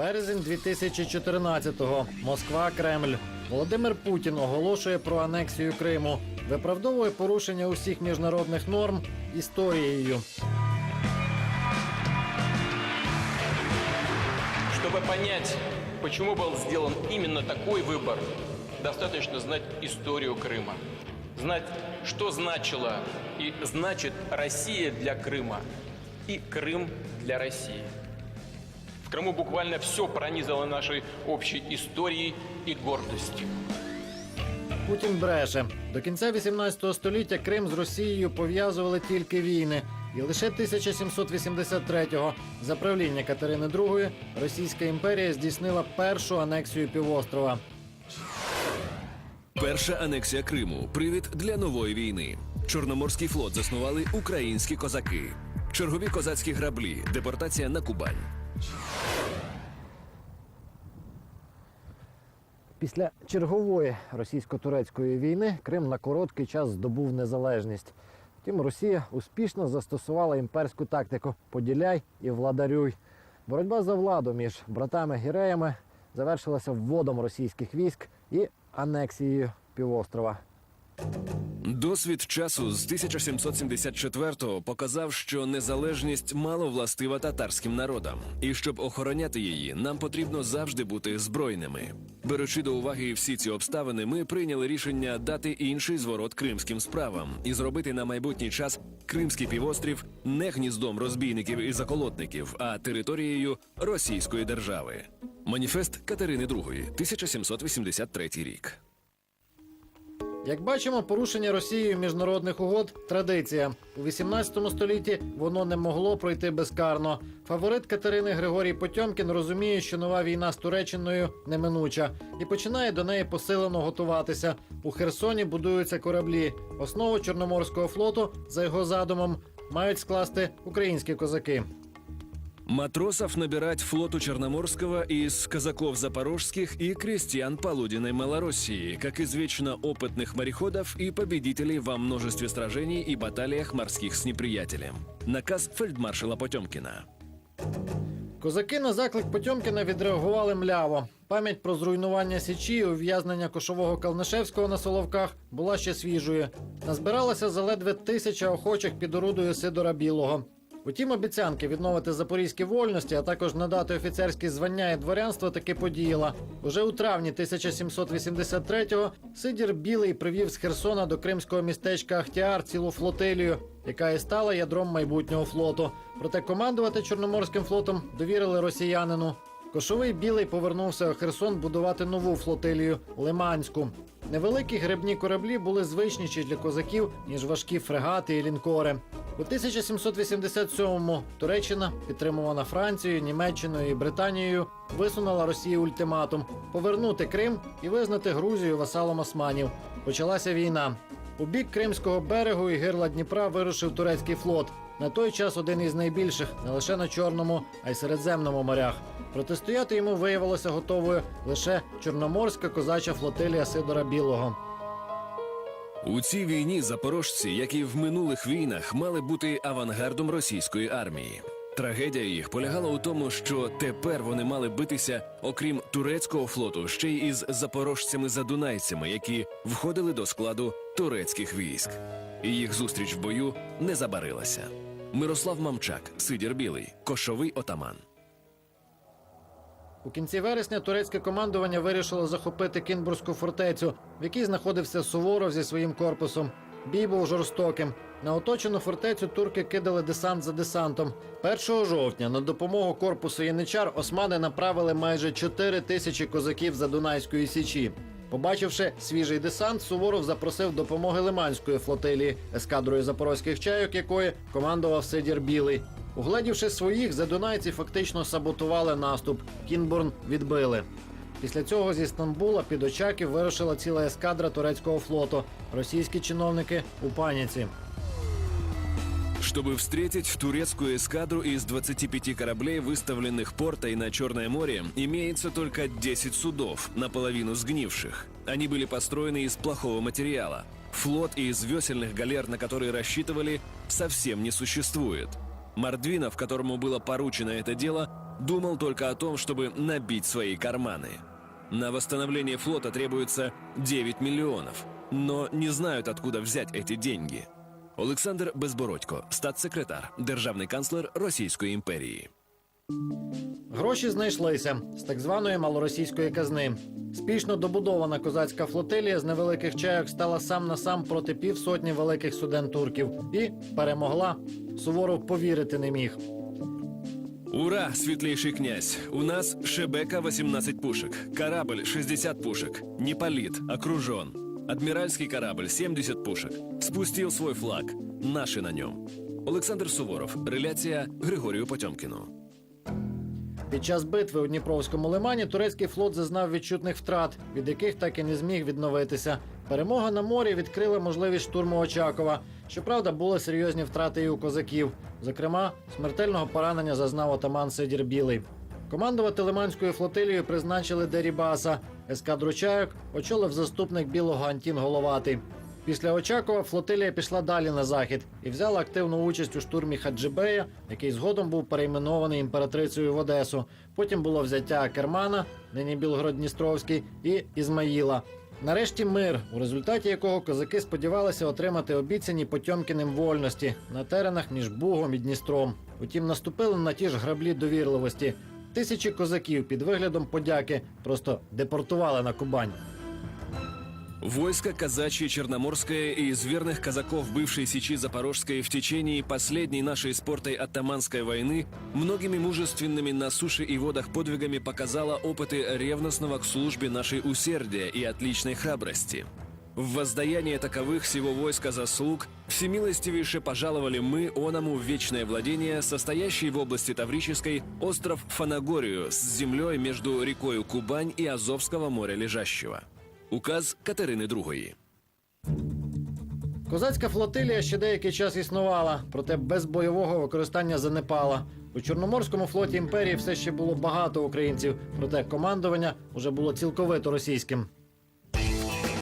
Березень 2014-го. Москва, Кремль. Володимир Путін оголошує про анексію Криму. Виправдовує порушення усіх міжнародних норм історією. Чтобы понять, почему был сделан именно такой выбор, достаточно знать историю Крыма. Знать, что значила и значит Россия для Крыма и Крым для России. В Крыму буквально все пронизано нашей общей историей и гордостью. Путін бреше. До кінця 18 століття Крим з Росією пов'язували тільки війни. І лише 1783-го за правління Катерини II Російська імперія здійснила першу анексію півострова. Перша анексія Криму привід для нової війни. Чорноморський флот заснували українські козаки. Чергові козацькі граблі, депортація на Кубань. Після чергової російсько-турецької війни Крим на короткий час здобув незалежність. Втім, Росія успішно застосувала імперську тактику поділяй і владарюй. Боротьба за владу між братами-гіреями завершилася вводом російських військ і анексією півострова. Досвід часу з 1774-го показав, що незалежність мало властива татарським народам, і щоб охороняти її, нам потрібно завжди бути збройними. Беручи до уваги всі ці обставини, ми прийняли рішення дати інший зворот кримським справам і зробити на майбутній час Кримський півострів не гніздом розбійників і заколотників, а територією Російської держави. Маніфест Катерини II, 1783 рік. Як бачимо, порушення Росією міжнародних угод традиція. У 18 столітті воно не могло пройти безкарно. Фаворит Катерини Григорій Потьомкін розуміє, що нова війна з Туреччиною неминуча, і починає до неї посилено готуватися. У Херсоні будуються кораблі. Основу Чорноморського флоту, за його задумом, мають скласти українські козаки. Матросов набирать флоту Черноморского из казаков запорожских и крестьян полуденной Малороссии, как извечно опытных мореходов и победителей во множестве сражений и баталиях морских с неприятелем. Наказ фельдмаршала Потемкина. Козаки на заклик Потьомкіна відреагували мляво. Пам'ять про зруйнування січі і ув'язнення кошового Калнишевського на Соловках була ще свіжою. Назбиралося заледве тисяча охочих під орудою Сидора Білого. Утім, обіцянки відновити запорізькі вольності, а також надати офіцерські звання і дворянство таки подіяла. Уже у травні 1783-го Сидір Білий привів з Херсона до кримського містечка Ахтіар цілу флотилію, яка і стала ядром майбутнього флоту. Проте командувати Чорноморським флотом довірили росіянину. Кошовий білий повернувся у Херсон будувати нову флотилію Лиманську. Невеликі гребні кораблі були звичніші для козаків, ніж важкі фрегати і лінкори. У 1787-му Туреччина, підтримувана Францією, Німеччиною і Британією, висунула Росії ультиматум повернути Крим і визнати Грузію васалом османів. Почалася війна. У бік Кримського берегу і гирла Дніпра вирушив турецький флот. На той час один із найбільших не лише на Чорному, а й Середземному морях. Протистояти йому виявилося готовою лише Чорноморська козача флотилія Сидора Білого. У цій війні запорожці, як і в минулих війнах, мали бути авангардом російської армії. Трагедія їх полягала у тому, що тепер вони мали битися, окрім турецького флоту, ще й із запорожцями-задунайцями, які входили до складу турецьких військ. І їх зустріч в бою не забарилася. Мирослав Мамчак, Сидір Білий, кошовий отаман. У кінці вересня турецьке командування вирішило захопити Кінбурзьку фортецю, в якій знаходився Суворов зі своїм корпусом. Бій був жорстоким. На оточену фортецю турки кидали десант за десантом. 1 жовтня на допомогу корпусу Яничар османи направили майже 4 тисячі козаків за Дунайської січі. Побачивши свіжий десант, Суворов запросив допомоги Лиманської флотилії, ескадрою запорозьких чайок, якої командував Сидір Білий. Угледівши своїх, задунайці фактично саботували наступ. Кінбурн відбили. Після цього зі Стамбула під Очаків вирушила ціла ескадра турецького флоту. Російські чиновники у паніці. Чтобы встретить турецкую эскадру из 25 кораблей, выставленных портой на Черное море, имеется только 10 судов, наполовину сгнивших. Они были построены из плохого материала. Флот из весельных галер, на которые рассчитывали, совсем не существует. Мордвинов, которому было поручено это дело, думал только о том, чтобы набить свои карманы. На восстановление флота требуется 9 миллионов, но не знают, откуда взять эти деньги. Олександр Безбородько, статсекретар, державний канцлер Російської імперії. Гроші знайшлися з так званої малоросійської казни. Спішно добудована козацька флотилія з невеликих чайок стала сам на сам проти півсотні великих суден турків і перемогла. Суворов повірити не міг. Ура, светлейший князь! У нас Шебека 18 пушек, корабль 60 пушек, Неполит окружен. Адмиральский корабль 70 пушек. Спустил свой флаг. Наши на нем. Олександр Суворов. Реляція Григорію Потьомкіну. Під час битви у Дніпровському лимані турецький флот зазнав відчутних втрат, від яких так і не зміг відновитися. Перемога на морі відкрила можливість штурму Очакова. Щоправда, були серйозні втрати і у козаків. Зокрема, смертельного поранення зазнав отаман Сидір Білий. Командувати Лиманською флотилією призначили Дерібаса. Ескадру чайок очолив заступник білого Антін Головатий. Після Очакова флотилія пішла далі на захід і взяла активну участь у штурмі Хаджибея, який згодом був перейменований імператрицею в Одесу. Потім було взяття Кермана, нині Білгород-Дністровський, і Ізмаїла. Нарешті мир, у результаті якого козаки сподівалися отримати обіцяні Потьомкіним вольності на теренах між Бугом і Дністром. Утім, наступили на ті ж граблі довірливості. Тисячі козаків під виглядом подяки просто депортували на Кубань. Войско казачье Черноморское и из верных казаков бывшей Сечи Запорожской в течение последней нашей спортой оттаманской войны многими мужественными на суше и водах подвигами показало опыты ревностного к службе нашей усердия и отличной храбрости. В воздаяние таковых всего войска заслуг всемилостивейше пожаловали мы оному вечное владение, состоящий в области Таврической остров Фанагорию с землей между рекою Кубань и Азовского моря лежащего. Указ Катерини II. Козацька флотилія ще деякий час існувала, проте без бойового використання занепала. У Чорноморському флоті імперії все ще було багато українців, проте командування вже було цілковито російським.